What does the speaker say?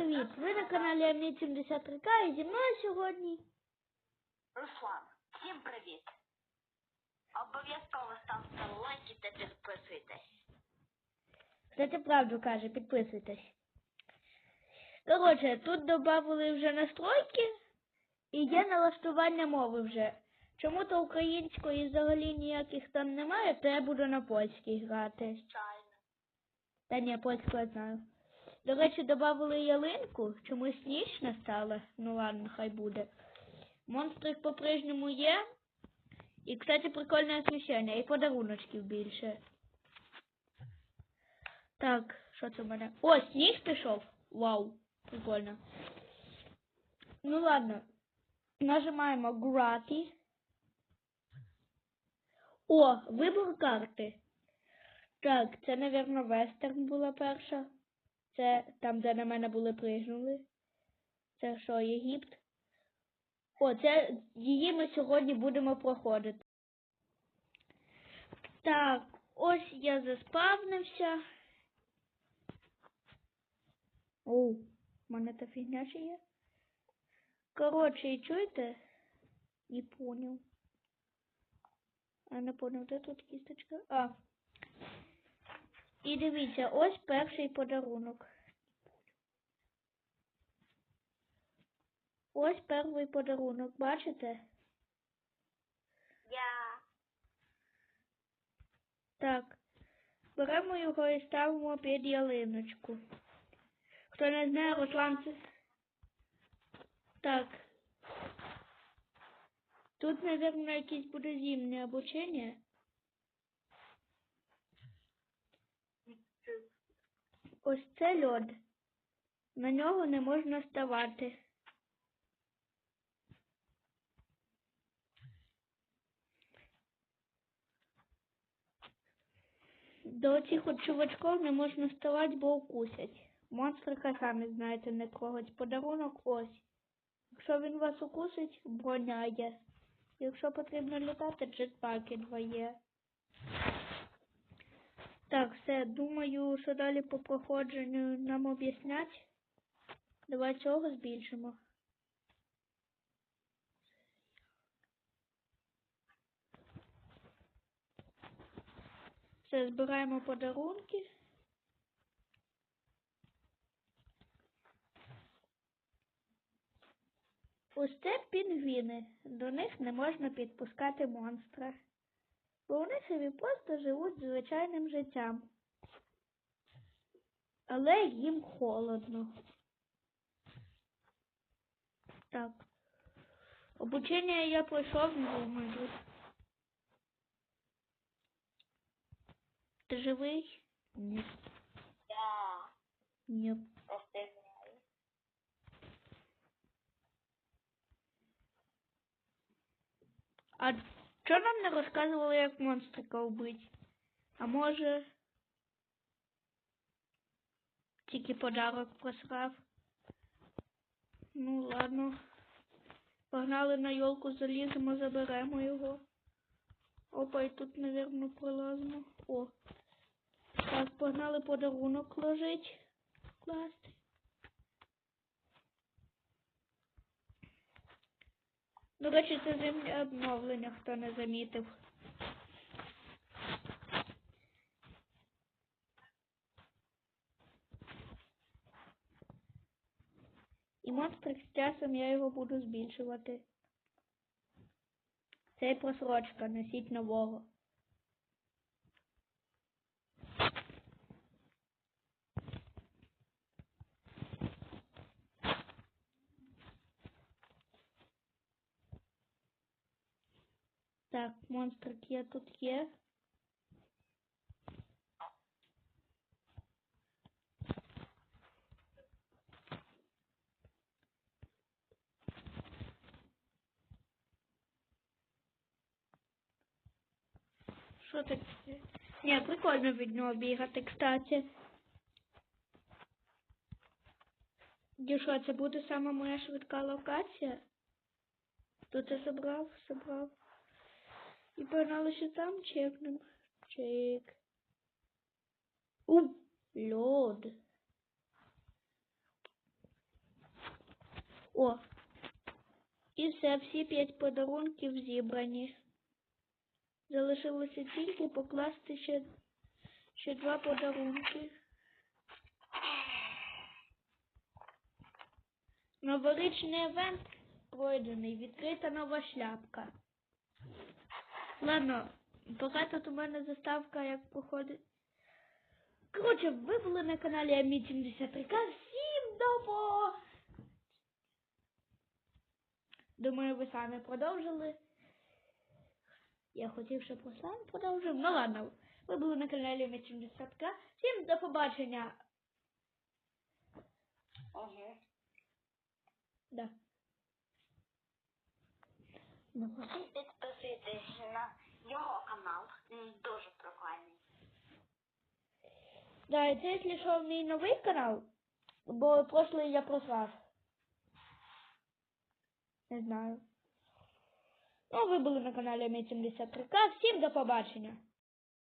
привіт! Ви на каналі Амі 73К і зі мною сьогодні. Руслан, всім привіт! Обов'язково ставте лайки та підписуйтесь. Кстати, правду каже, підписуйтесь. Коротше, тут додали вже настройки і є налаштування мови вже. Чому то української взагалі ніяких там немає, то я буду на польській грати. Звичайно. Та ні, польську я знаю. До речі, додали ялинку, чомусь ніч настала. Ну ладно, хай буде. Монстрик по-прежньому є. І, кстати, прикольне освіщення, і подаруночків більше. Так, що це в мене? О, сніг пішов. Вау, прикольно. Ну ладно. Нажимаємо грати. О, вибор карти. Так, це, напевно, вестерн була перша. Це там, де на мене були пригнули. Це що, Єгипт? О, це її ми сьогодні будемо проходити. Так, ось я заспавнився. О, в мене та фігня ще є. Коротше, чуєте? Не понял. А не понял, де тут кісточка? А. І дивіться, ось перший подарунок. Ось перший подарунок, бачите? Я Так. Беремо його і ставимо під ялиночку. Хто не знає, Руслан це... Так. Тут, мабуть, якесь буде зимнє обучення. Ось це льод. На нього не можна ставати. До цих от чувачків не можна ставати, бо укусять. Монстрика, самі знаєте, не трогать. Подарунок ось. Якщо він вас укусить, броня є. Якщо потрібно літати, джетпаки два є. Так, все, думаю, що далі по проходженню нам об'яснять. Давай цього збільшимо. Все, збираємо подарунки. Ось це пінгвіни. До них не можна підпускати монстра. Собі просто живуть звичайним життям. Але їм холодно. Так. Обучення я пройшов, думаю. Ти живий? Ні. я Ні. А чого нам не розказували, як монстрика вбити? А може. Тільки подарок просрав. Ну ладно. Погнали на йолку, заліземо, заберемо його. Опа, і тут, напевно, пролазимо. О. Так, погнали подарунок ложить. Класти. До речі, це зимнє обновлення, хто не замітив. І монстрик з часом я його буду збільшувати. Це просрочка, носіть нового. Так, монстрик є тут є. Що таке? Ні, прикольно від нього бігати, кстати. І що, це буде сама моя швидка локація? Тут я забрав, забрав. І ще там чекнем. Чек. У, льод. О. І все, всі п'ять подарунків зібрані. Залишилося тільки покласти ще, ще два подарунки. Новорічний евент пройдений, відкрита нова шляпка. Ладно, поки тут у мене заставка як походить. Коротше, ви були на каналі Амі 73К. Всім добро! Думаю, ви самі продовжили. Я хотів, щоб Руслан продовжив. Ну ладно, ви були на каналі Амі 70К. Всім до побачення. Угу. Да. Ну, Підписуйтесь на його канал. Дуже прикольний. Да, і це, якщо що, мій новий канал, бо прошлий я прослав. Не знаю. Ну, ви були на каналі Мій 73К. Всім до побачення.